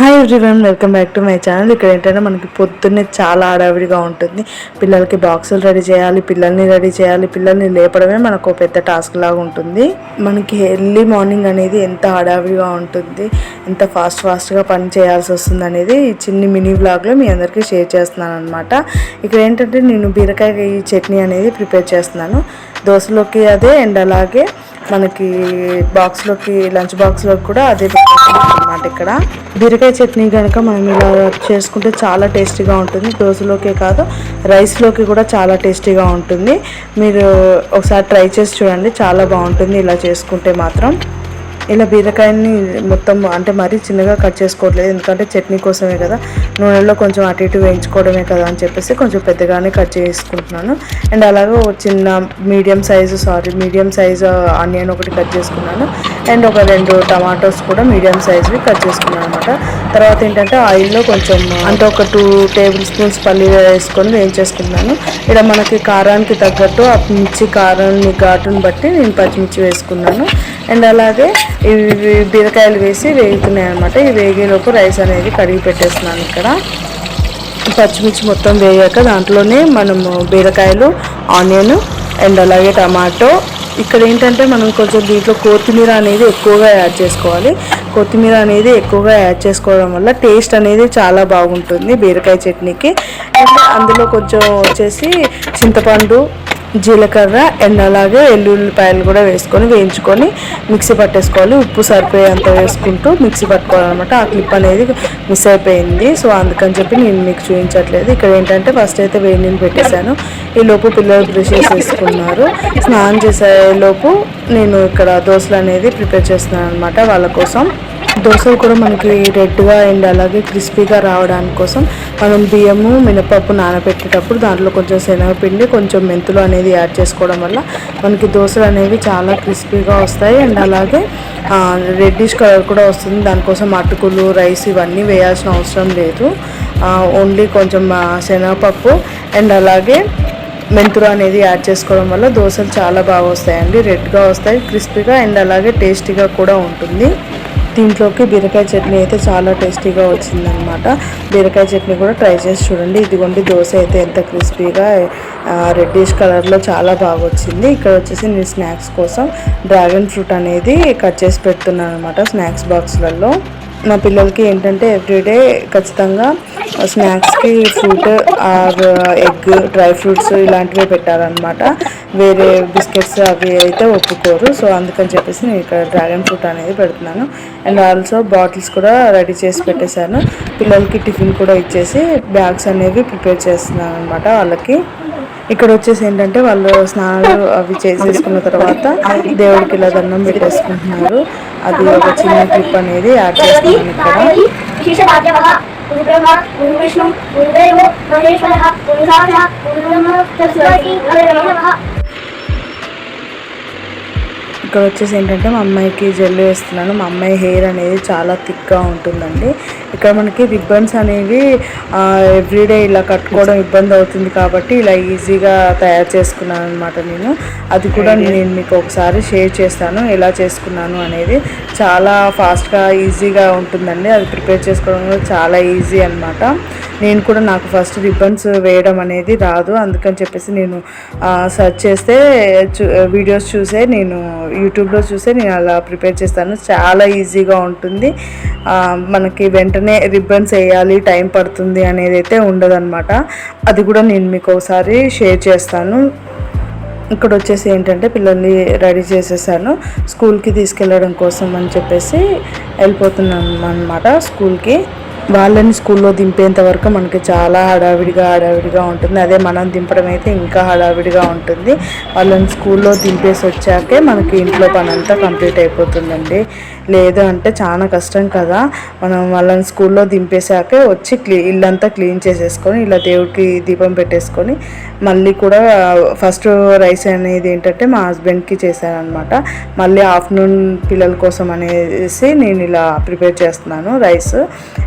Hi everyone welcome back to my channel ఇక్కడ ఏంటంటే మనకి పొద్దున్నే చాలా హడావిడిగా ఉంటుంది. పిల్లలకి బాక్సులు రెడీ చేయాలి పిల్లల్ని రెడీ చేయాలి పిల్లల్ని లేపడమే మనకు ఒక పెద్ద టాస్క్ లాగా ఉంటుంది. మనకి ఎర్లీ మార్నింగ్ అనేది ఎంత హడావిడిగా ఉంటుంది. ఎంత ఫాస్ట్ ఫాస్ట్గా పని చేయాల్సి వస్తుంది అనేది చిన్ని మినీ బ్లాగ్లో మీ అందరికీ షేర్ చేస్తున్నాను అనమాట ఇక్కడ ఏంటంటే నేను బీరకాయ ఈ చట్నీ అనేది ప్రిపేర్ చేస్తున్నాను. దోశలోకి అదే అండ్ అలాగే మనకి బాక్స్లోకి లంచ్ బాక్స్లోకి కూడా అదే అనమాట ఇక్కడ. బీరకాయ చట్నీ కనుక మనం ఇలా చేసుకుంటే చాలా టేస్టీగా ఉంటుంది. దోశలోకే కాదు రైస్లోకి కూడా చాలా టేస్టీగా ఉంటుంది. మీరు ఒకసారి ట్రై చేసి చూడండి చాలా బాగుంటుంది ఇలా చేసుకుంటే మాత్రం. ఇలా బీరకాయని మొత్తం అంటే మరీ చిన్నగా కట్ చేసుకోవట్లేదు. ఎందుకంటే చట్నీ కోసమే కదా. నూనెలో కొంచెం అటు ఇటు వేయించుకోవడమే కదా అని చెప్పేసి కొంచెం పెద్దగానే కట్ చేసుకుంటున్నాను. అండ్ అలాగే ఒక చిన్న medium size sorry medium size onion ఒకటి కట్ చేసుకున్నాను. అండ్ ఒక రెండు టమాటోస్ కూడా మీడియం సైజువి కట్ చేసుకున్నాను అనమాట తర్వాత ఏంటంటే ఆయిల్లో కొంచెం అంటే ఒక టూ టేబుల్ స్పూన్స్ పల్లీలు వేసుకొని వేయించేసుకున్నాను. ఇక్కడ మనకి కారానికి తగ్గట్టు ఆ మిర్చి కారాన్ని ఘాటుని బట్టి నేను పచ్చిమిర్చి వేసుకున్నాను. అండ్ అలాగే ఇవి బీరకాయలు వేసి వేగుతున్నాయి అనమాట ఈ వేగేలోపు రైస్ అనేది కడిగి పెట్టేస్తున్నాను ఇక్కడ. పచ్చిమిర్చి మొత్తం వేయాక దాంట్లోనే మనము బీరకాయలు ఆనియన్ అండ్ అలాగే టమాటో. ఇక్కడ ఏంటంటే మనం కొంచెం దీంట్లో కొత్తిమీర అనేది ఎక్కువగా యాడ్ చేసుకోవాలి. కొత్తిమీర అనేది ఎక్కువగా యాడ్ చేసుకోవడం వల్ల టేస్ట్ అనేది చాలా బాగుంటుంది బీరకాయ చట్నీకి. అండ్ అందులో కొంచెం వచ్చేసి చింతపండు జీలకర్ర అండ్ అలాగే ఎల్లుల్లిపాయలు కూడా వేసుకొని వేయించుకొని మిక్సీ పట్టేసుకోవాలి. ఉప్పు సరిపోయేంత వేసుకుంటూ మిక్సీ పట్టుకోవాలన్నమాట. ఆ క్లిప్ అనేది మిస్ అయిపోయింది. సో అందుకని చెప్పి నేను మీకు చూపించట్లేదు. ఇక్కడ ఏంటంటే ఫస్ట్ అయితే వేడి నీళ్ళు పెట్టేశాను. ఈ లోపు పిల్లలు బ్రష్ చేసేసుకున్నారు. స్నానం చేసే లోపు నేను ఇక్కడ దోశలు అనేది ప్రిపేర్ చేస్తున్నాను అనమాట వాళ్ళ కోసం. దోశలు కూడా మనకి రెడ్గా అండ్ అలాగే క్రిస్పీగా రావడానికి కోసం మనం బియ్యము మినపప్పు నానబెట్టేటప్పుడు దాంట్లో కొంచెం శనగపిండి కొంచెం మెంతులు అనేది యాడ్ చేసుకోవడం వల్ల మనకి దోశలు అనేవి చాలా క్రిస్పీగా వస్తాయి. అండ్ అలాగే రెడ్డిష్ కలర్ కూడా వస్తుంది. దానికోసం అటుకులు రైస్ ఇవన్నీ వేయాల్సిన అవసరం లేదు. ఓన్లీ కొంచెం శనగపప్పు అండ్ అలాగే మెంతులు అనేది యాడ్ చేసుకోవడం వల్ల దోశలు చాలా బాగా వస్తాయండి. రెడ్గా వస్తాయి క్రిస్పీగా అండ్ అలాగే టేస్టీగా కూడా ఉంటుంది. దీంట్లోకి బీరకాయ చట్నీ అయితే చాలా టేస్టీగా వచ్చిందనమాట బీరకాయ చట్నీ కూడా ట్రై చేసి చూడండి. ఇదిగోండి దోశ అయితే ఎంత క్రిస్పీగా రెడ్డిష్ కలర్లో చాలా బాగా వచ్చింది. ఇక్కడ వచ్చేసి నేను స్నాక్స్ కోసం డ్రాగన్ ఫ్రూట్ అనేది కట్ చేసి పెడుతున్నాను అనమాట స్నాక్స్ బాక్స్లలో. మా పిల్లలకి ఏంటంటే ఎవ్రీడే ఖచ్చితంగా స్నాక్స్కి fruit or egg dry fruits ఇలాంటివే పెట్టాలన్నమాట. వేరే బిస్కెట్స్ అవి అయితే ఒప్పుకోరు. సో అందుకని చెప్పేసి నేను ఇక్కడ డ్రాగన్ ఫ్రూట్ అనేది పెడుతున్నాను. అండ్ ఆల్సో బాటిల్స్ కూడా రెడీ చేసి పెట్టేశాను. పిల్లలకి టిఫిన్ కూడా ఇచ్చేసి బ్యాగ్స్ అనేవి ప్రిపేర్ చేస్తున్నాను అనమాట వాళ్ళకి. ఇక్కడ వచ్చేసి ఏంటంటే వాళ్ళు స్నానాలు అవి చేసేసుకున్న తర్వాత దేవుడికి ఇలా దండం పెట్టేసుకుంటున్నారు. అది ఒక చిన్న క్లిప్ అనేది యాడ్ చేస్తున్నాను ఇక్కడ ఇక్కడ వచ్చేసి ఏంటంటే మా అమ్మాయికి జెల్ వేస్తున్నాను. మా అమ్మాయి హెయిర్ అనేది చాలా థిక్గా ఉంటుందండి. ఇక్కడ మనకి రిబ్బన్స్ అనేవి ఎవ్రీడే ఇలా కట్టుకోవడం ఇబ్బంది అవుతుంది కాబట్టి ఇలా ఈజీగా తయారు చేసుకున్నాను అనమాట నేను. అది కూడా నేను మీకు ఒకసారి షేర్ చేస్తాను. ఎలా చేసుకున్నాను అనేది చాలా ఫాస్ట్గా ఈజీగా ఉంటుందండి. అది ప్రిపేర్ చేసుకోవడం చాలా ఈజీ అనమాట నేను కూడా నాకు ఫస్ట్ రిబ్బన్స్ వేయడం అనేది రాదు. అందుకని చెప్పేసి నేను సర్చ్ చేస్తే వీడియోస్ చూసే నేను యూట్యూబ్లో చూసే నేను అలా ప్రిపేర్ చేస్తాను. చాలా ఈజీగా ఉంటుంది. మనకి వెంటనే రిబ్బన్స్ వేయాలి టైం పడుతుంది అనేది అయితే ఉండదన్నమాట. అది కూడా నేను మీకు ఒకసారి షేర్ చేస్తాను. ఇక్కడ వచ్చేసి ఏంటంటే పిల్లల్ని రెడీ చేసేసాను. స్కూల్కి తీసుకెళ్ళడం కోసం అని చెప్పేసి వెళ్ళిపోతున్నాను అనమాట స్కూల్కి వాళ్ళని స్కూల్లో దింపేంత వరకు మనకి చాలా హడావిడిగా హడావిడిగా ఉంటుంది. అదే మనం దింపడం అయితే ఇంకా హడావిడిగా ఉంటుంది. వాళ్ళని స్కూల్లో దింపేసి వచ్చాకే మనకి ఇంట్లో పని అంతా కంప్లీట్ అయిపోతుందండి. లేదు అంటే చాలా కష్టం కదా. మనం వాళ్ళని స్కూల్లో దింపేశాకే వచ్చి క్లీ ఇల్లంతా క్లీన్ చేసేసుకొని ఇలా దేవుడికి దీపం పెట్టేసుకొని మళ్ళీ కూడా ఫస్ట్ రైస్ అనేది ఏంటంటే మా హస్బెండ్కి చేశానమాట మళ్ళీ ఆఫ్టర్నూన్ పిల్లల కోసం అనేసి నేను ఇలా ప్రిపేర్ చేస్తున్నాను రైస్.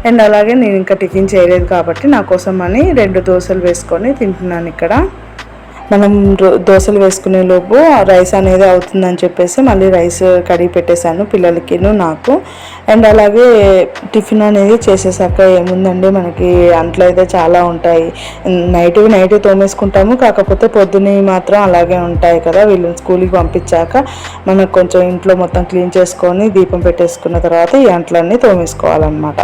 అండ్ అలాగే నేను ఇంకా టిఫిన్ చేయలేదు కాబట్టి నా కోసం అని రెండు దోశలు వేసుకొని తింటున్నాను ఇక్కడ. మనం దోశలు వేసుకునే లోపు రైస్ అనేది అవుతుందని చెప్పేసి మళ్ళీ రైస్ కడిగి పెట్టేశాను పిల్లలకిను నాకు. అండ్ అలాగే టిఫిన్ అనేది చేసేసాక ఏముందండి? మనకి అంట్లో అయితే చాలా ఉంటాయి. నైట్ నైట్ తోమేసుకుంటాము. కాకపోతే పొద్దున్నవి మాత్రం అలాగే ఉంటాయి కదా. వీళ్ళని స్కూల్కి పంపించాక మనకు కొంచెం ఇంట్లో మొత్తం క్లీన్ చేసుకొని దీపం పెట్టేసుకున్న తర్వాత ఈ అంట్లన్నీ తోమేసుకోవాలన్నమాట.